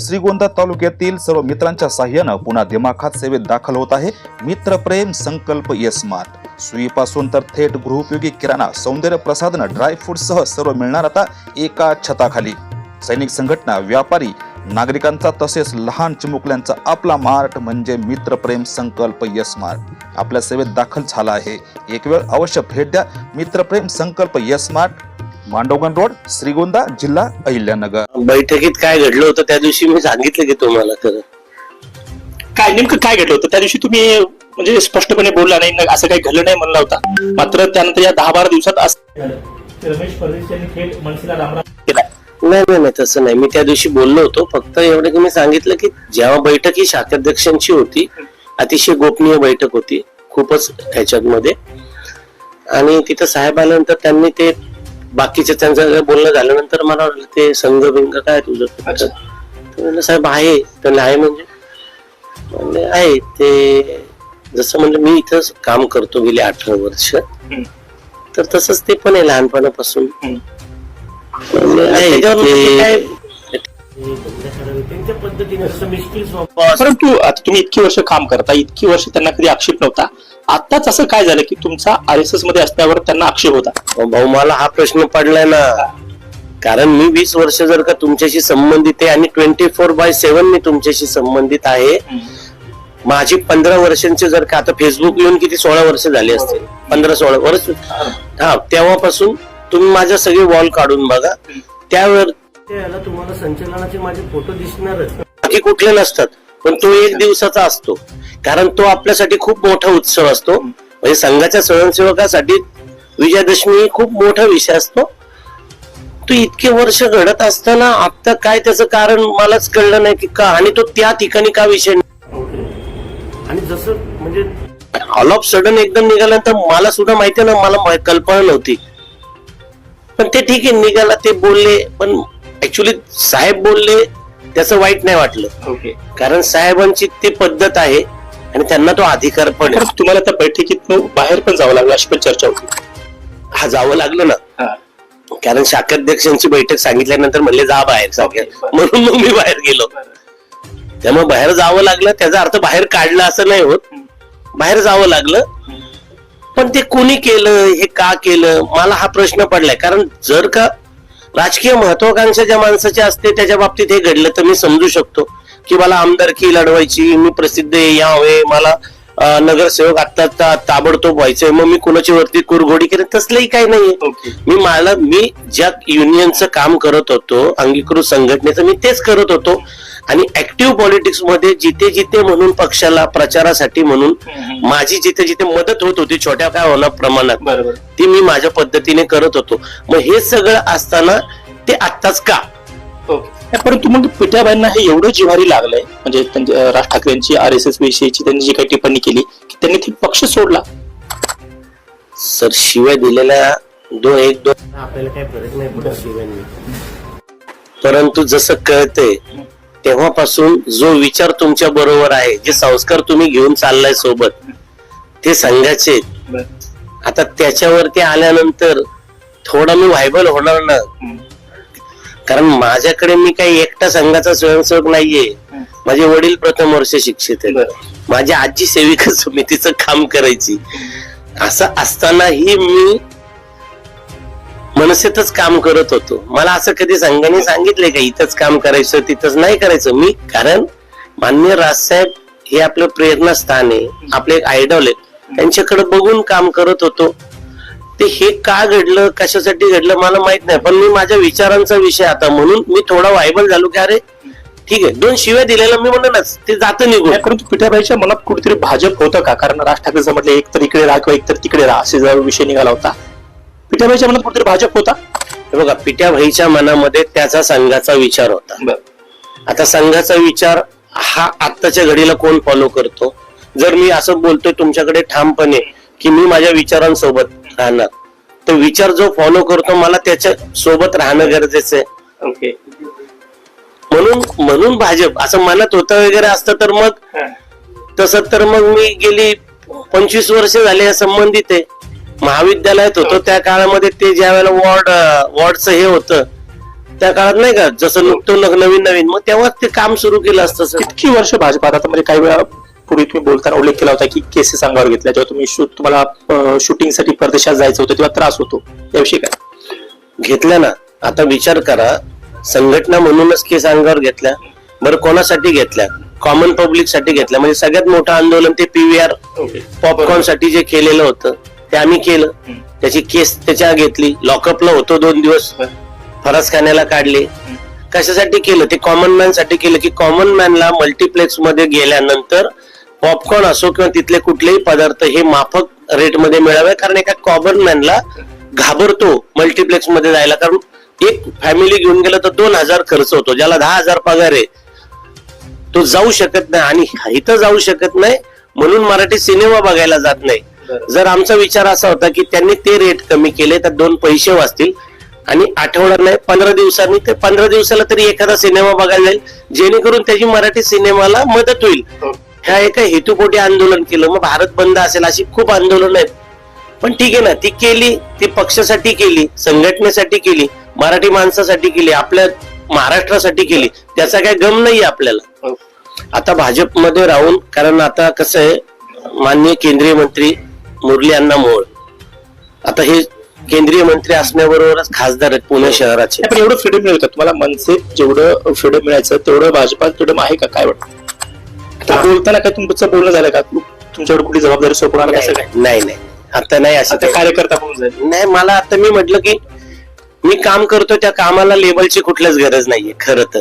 श्रीगोंदा तालुक्यातील सर्व मित्रांच्या साह्यानं पुन्हा दिमाखात सेवेत दाखल होत आहे. मित्रप्रेम संकल्प स्मार्ट सुईपासून तर थेट गृहोपयोगी किराणा सौंदर्य प्रसाधन ड्रायफ्रूटसह सर्व मिळणार आता एका छताखाली. सैनिक संघटना व्यापारी नागरिकांचा तसेच लहान चिमुकल्यांचा आपला मार्ट म्हणजे मित्रप्रेम संकल्प यस्मार्ट आपल्या सेवेत दाखल झाला आहे. एक वेळ अवश्य भेट द्या. मित्रप्रेम संकल्प यस्मार्ट मांडवगण रोड श्रीगोंदा जिल्हा अहिल्यानगर. बैठकीत काय घडलं होतं त्या दिवशी मी सांगितलं की तुम्हाला खरं. काय नेमकं काय घडलं होतं? त्या दिवशी तुम्ही म्हणजे स्पष्टपणे बोलला नाही न- असं काही घडलं नाही म्हणला होता. मात्र त्यानंतर या दहा बारा दिवसात असं रमेश थेट मनसेला रामराम नाही नाही नाही तसं नाही. मी त्या दिवशी बोललो होतो. फक्त एवढं की मी सांगितलं की जेव्हा बैठक ही शाखाध्यक्षांची होती अतिशय गोपनीय बैठक होती खूपच ह्याच्यामध्ये आणि तिथं साहेब आल्यानंतर त्यांनी ते बाकीचे त्यांचं बोलणं झाल्यानंतर मला वाटलं ते संघ बिंग काय तुझं? अच्छा. तर म्हणलं साहेब आहे. त्यांना आहे म्हणजे. म्हणले आहे. ते जसं म्हणलं मी इथं काम करतो गेले अठरा वर्ष. तर तसंच ते पण आहे लहानपणापासून. हम्म. म्हणले, आहे. ते त्यांच्या पद्धतीने जसं मिस्किल परंतु आता तुम्ही इतकी वर्ष काम करता इतकी वर्ष त्यांना कधी आक्षेप नव्हता. आताच असं काय झालं की तुमचा आर एस एसमध्ये असल्यावर त्यांना आक्षेप होता? अहो, भाऊ मला हा प्रश्न पडलाय ना. कारण मी वीस वर्ष जर का तुमच्याशी संबंधित आहे आणि ट्वेंटी फोर बाय सेव्हन मी तुमच्याशी संबंधित आहे. माझी पंधरा वर्षांची जर का आता फेसबुक येऊन किती सोळा वर्ष झाली असतील? पंधरा सोळा वर्ष. हा तेव्हापासून तुम्ही माझ्या सगळे वॉल काढून बघा. त्यावर तुम्हाला संचलनाचे माझे फोटो दिसणारच. बाकी कुठले नसतात. पण तो एक दिवसाचा असतो. कारण तो आपल्यासाठी खूप मोठा उत्सव असतो. म्हणजे संघाच्या स्वयंसेवकासाठी विजयादशमी खूप मोठा विषय असतो. तो इतके वर्ष घडत असताना आता काय त्याचं कारण मलाच कळलं नाही की का आणि तो त्या ठिकाणी का विषय आणि जसं म्हणजे ऑल ऑफ सडन एकदम निघाल्यानंतर मला सुद्धा माहिती ना मला कल्पना नव्हती. पण ते ठीक आहे निघाला ते बोलले पण ऍक्च्युली साहेब बोलले त्याचं वाईट नाही वाटलं. ओके कारण साहेबांची ती पद्धत आहे आणि त्यांना तो अधिकार पण आहे. तुम्हाला त्या बैठकीत बाहेर पण जावं लागलं अशी पण चर्चा होती. हा जावं लागलं ना. हा. कारण शाखाध्यक्षांची बैठक सांगितल्यानंतर म्हणले जा बाहेर बरं. म्हणून मग मी बाहेर गेलो. त्यामुळे बाहेर जावं लागलं त्याचा अर्थ बाहेर काढलं असं नाही होत. बाहेर जावं लागलं. पण ते कोणी केलं हे का केलं मला हा प्रश्न पडलाय. कारण जर का राजकीय महत्वाकांक्षा ज्या माणसाची असते त्याच्या बाबतीत हे घडलं तर मी समजू शकतो. की मला आमदारकी लढवायची मी प्रसिद्ध आहे, यावे मला नगरसेवक आता ता- ताबडतोब व्हायचंय मग मी कुणाची वरती कुरघोडी करेन? तसलंही काही नाहीये. ओके. मी मला मी ज्या युनियनचं काम करत होतो अंगीकृत संघटनेचं मी तेच करत होतो. आणि ऍक्टिव्ह पॉलिटिक्समध्ये जिथे जिथे म्हणून पक्षाला प्रचारासाठी म्हणून माझी जिथे जिथे मदत होत होती छोट्या काय होणार प्रमाणात. बरोबर. ती मी माझ्या पद्धतीने करत होतो. मग हे सगळं असताना ते आत्ताच का? परंतु मग पिठ्याबाईंना हे एवढं जिव्हारी लागलंय म्हणजे राज ठाकरेंची आर एस एस विषयीची त्यांनी जी काही टिप्पणी केली की त्यांनी ती पक्ष सोडला. सर शिवाय दिलेल्या दोन एक दोन आपल्याला काही फरक नाही पडत शिवांनी परंतु जसं कळतंय तेव्हापासून जो विचार तुमच्या बरोबर आहे जे संस्कार तुम्ही घेऊन चाललाय सोबत ते संघाचे. आता त्याच्यावरती आल्यानंतर थोडा मी व्हायबल होणार ना? कारण माझ्याकडे मी काही एकटा संघाचा स्वयंसेवक नाहीये. माझे वडील प्रथम वर्ष शिक्षित आहेत. बरं. माझी आजी सेविका समितीचं काम करायची. असं असतानाही मी मनसेतच काम करत होतो. मला असं कधी संघाने सांगितलंय का इथंच काम करायचं तिथंच नाही करायचं? मी कारण मान्य राजसाहेब हे आपलं प्रेरणास्थान आहे. आपले एक आयडॉल आहेत. त्यांच्याकडे बघून काम करत होतो. ते हे का घडलं कशासाठी घडलं मला माहीत नाही पण मी माझ्या विचारांचा विषय आता म्हणून मी थोडा व्हायबल झालो की अरे ठीक आहे दोन शिव्या दिलेला मी म्हणलं ना ते जातं निघून. नाही, परंतु पिठाबाईच्या मनात कुठेतरी भाजप होतं का? कारण राज ठाकरेचं म्हटलं एक तर इकडे राहा किंवा एक तर तिकडे राहा असे जर विषय निघाला होता. पिठाबाईच्या मनात कुठेतरी भाजप होता? हे बघा पिट्याभाईच्या मनामध्ये त्याचा संघाचा विचार होता. आता संघाचा विचार हा आत्ताच्या घडीला कोण फॉलो करतो? जर मी असं बोलतोय तुमच्याकडे ठामपणे की मी माझ्या विचारांसोबत राहणार. तो विचार जो फॉलो करतो मला त्याच्या सोबत राहणं गरजेचं आहे. ओके म्हणून म्हणून भाजप असं मनात होतं वगैरे असतं तर मग तसं तर मग मी गेली पंचवीस वर्ष झाले या संबंधित आहे. महाविद्यालयात होतो त्या काळामध्ये ते ज्या वेळेला वॉर्ड वॉर्डचं हे होतं त्या काळात नाही का जसं नुकतं नवीन नवीन मग तेव्हाच ते काम सुरू केलं असतं सर. किती वर्ष भाजपात? आता म्हणजे काही वेळा पूर्वी तुम्ही बोलताना उल्लेख केला होता की केसेस अंगावर घेतल्या जेव्हा तुम्ही शूट तुम्हाला शूटिंगसाठी परदेशात जायचं होतं तेव्हा त्रास होतो. याविषयी काय? घेतल्या ना. आता विचार करा. संघटना म्हणूनच केस अंगावर घेतल्या. बरं कोणासाठी घेतल्या? कॉमन पब्लिकसाठी घेतल्या. म्हणजे सगळ्यात मोठं आंदोलन ते पीव्हीआर पॉपकॉर्नसाठी जे केलेलं होतं ते आम्ही केलं. त्याची केस त्याच्या घेतली. लॉकअपला होतो दोन दिवस. फरसखान्याला काढले. कशासाठी केलं? ते कॉमन मॅनसाठी केलं की कॉमन मॅनला मल्टिप्लेक्समध्ये गेल्यानंतर पॉपकॉर्न असो किंवा तिथले कुठलेही पदार्थ हे माफक रेटमध्ये मिळावे कारण एका कॉमन मॅनला घाबरतो मल्टिप्लेक्समध्ये जायला. कारण एक फॅमिली घेऊन गेलं तर दोन हजार खर्च होतो ज्याला दहा हजार पगार आहे तो जाऊ शकत नाही आणि इथं जाऊ शकत नाही म्हणून मराठी सिनेमा बघायला जात नाही. जर आमचा विचार असा होता की त्यांनी ते रेट कमी केले तर दोन पैसे वाचतील आणि आठवडा नाही पंधरा दिवसांनी ते पंधरा दिवसाला तरी एखादा सिनेमा बघायला जाईल जेणेकरून त्याची मराठी सिनेमाला मदत होईल. ह्या एका हेतुपोटी आंदोलन केलं. मग भारत बंद असेल अशी खूप आंदोलन आहेत. पण ठीक आहे ना ती केली ती पक्षासाठी केली संघटनेसाठी केली मराठी माणसासाठी केली आपल्या महाराष्ट्रासाठी केली. त्याचा काय गम नाही आपल्याला. आता भाजपमध्ये राहून कारण आता कसं आहे माननीय केंद्रीय मंत्री मुरली अण्णा मोळ आता हे केंद्रीय मंत्री असण्याबरोबरच खासदार आहेत पुणे शहराचे. पण एवढं फ्रीडम मिळतं तुम्हाला मनसे जेवढं फ्रीडम मिळायचं तेवढं भाजपात फ्रीडम आहे का? काय वाटतं? आता बोलताना काय तुमचं बोलणं झालं का? तुमच्याकडे कुठली जबाबदारी काय नाही नाही आता नाही असं आता काही. कार्यकर्ता म्हणून जाईल नाही मला आता मी म्हटलं की मी काम करतो त्या कामाला लेबलची कुठल्याच गरज नाहीये खरं तर.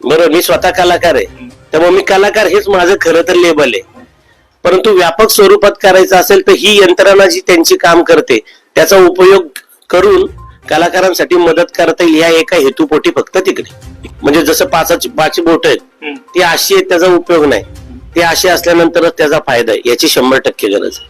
बरं मी स्वतः कलाकार आहे. त्यामुळे मी कलाकार हेच माझं खरं तर लेबल आहे. परंतु व्यापक स्वरूपात करायचं असेल तर ही यंत्रणा जी त्यांची काम करते. त्याचा उपयोग करून कलाकारांसाठी मदत करता येईल या एका हेतुपोटी फक्त तिकडे. म्हणजे जसं पाचाची पाच बोट आहेत ती अशी आहेत त्याचा उपयोग नाही. ते असे असल्यानंतरच त्याचा फायदा आहे. याची शंभर टक्के गरज आहे.